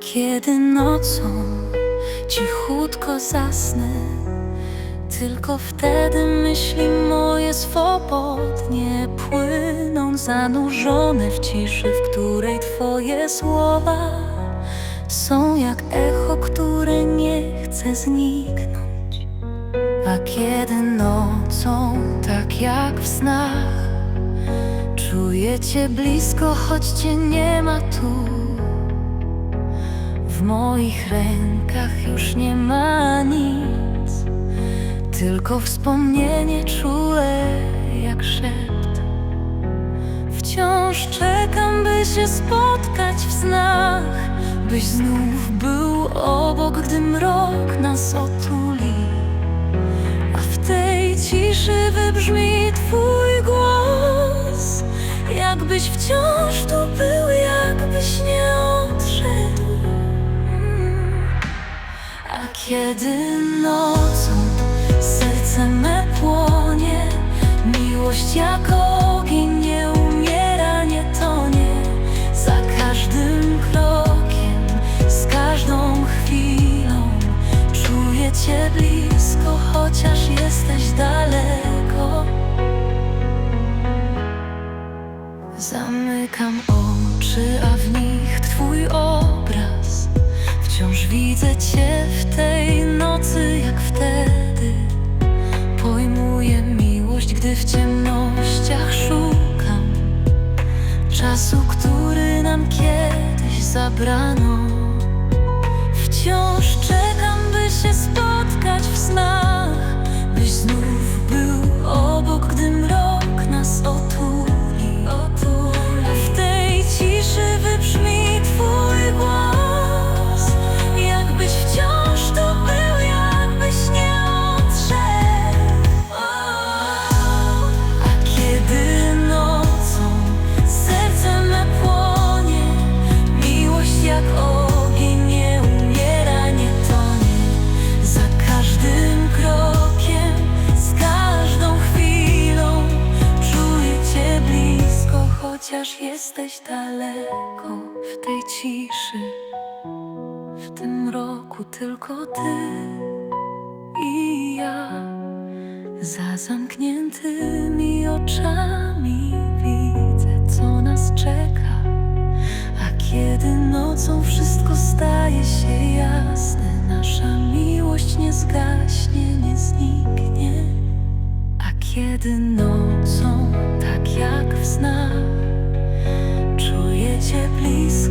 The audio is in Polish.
kiedy nocą cichutko zasnę, tylko wtedy myśli moje swobodnie płyną, zanurzone w ciszy, w której Twoje słowa są jak echo, które nie chce zniknąć. A kiedy nocą, tak jak w snach, czuję Cię blisko, choć Cię nie ma tu. W moich rękach już nie ma nic, tylko wspomnienie czule jak szept. Wciąż czekam, by się spotkać w snach, byś znów był obok, gdy mrok nas otuli. A w tej ciszy wybrzmi Twój jakbyś wciąż tu był, jakbyś nie odszedł. A kiedy nocą serce me płonie, miłość jak ogień nie umiera, nie tonie. Za każdym krokiem, z każdą chwilą czuję Cię blisko, chociaż jesteś daleko. Zamykam oczy, a w nich Twój obraz. Wciąż widzę Cię w tej nocy, jak wtedy. Pojmuję miłość, gdy w ciemnościach szukam czasu, który nam kiedyś zabrano. Wciąż czekam, by się spotkać w snach, chociaż jesteś daleko w tej ciszy. W tym roku tylko Ty i ja. Za zamkniętymi oczami widzę, co nas czeka. A kiedy nocą wszystko staje się jasne, nasza miłość nie zgaśnie, nie zniknie. A kiedy nocą, tak jak w snach, Cię blisko,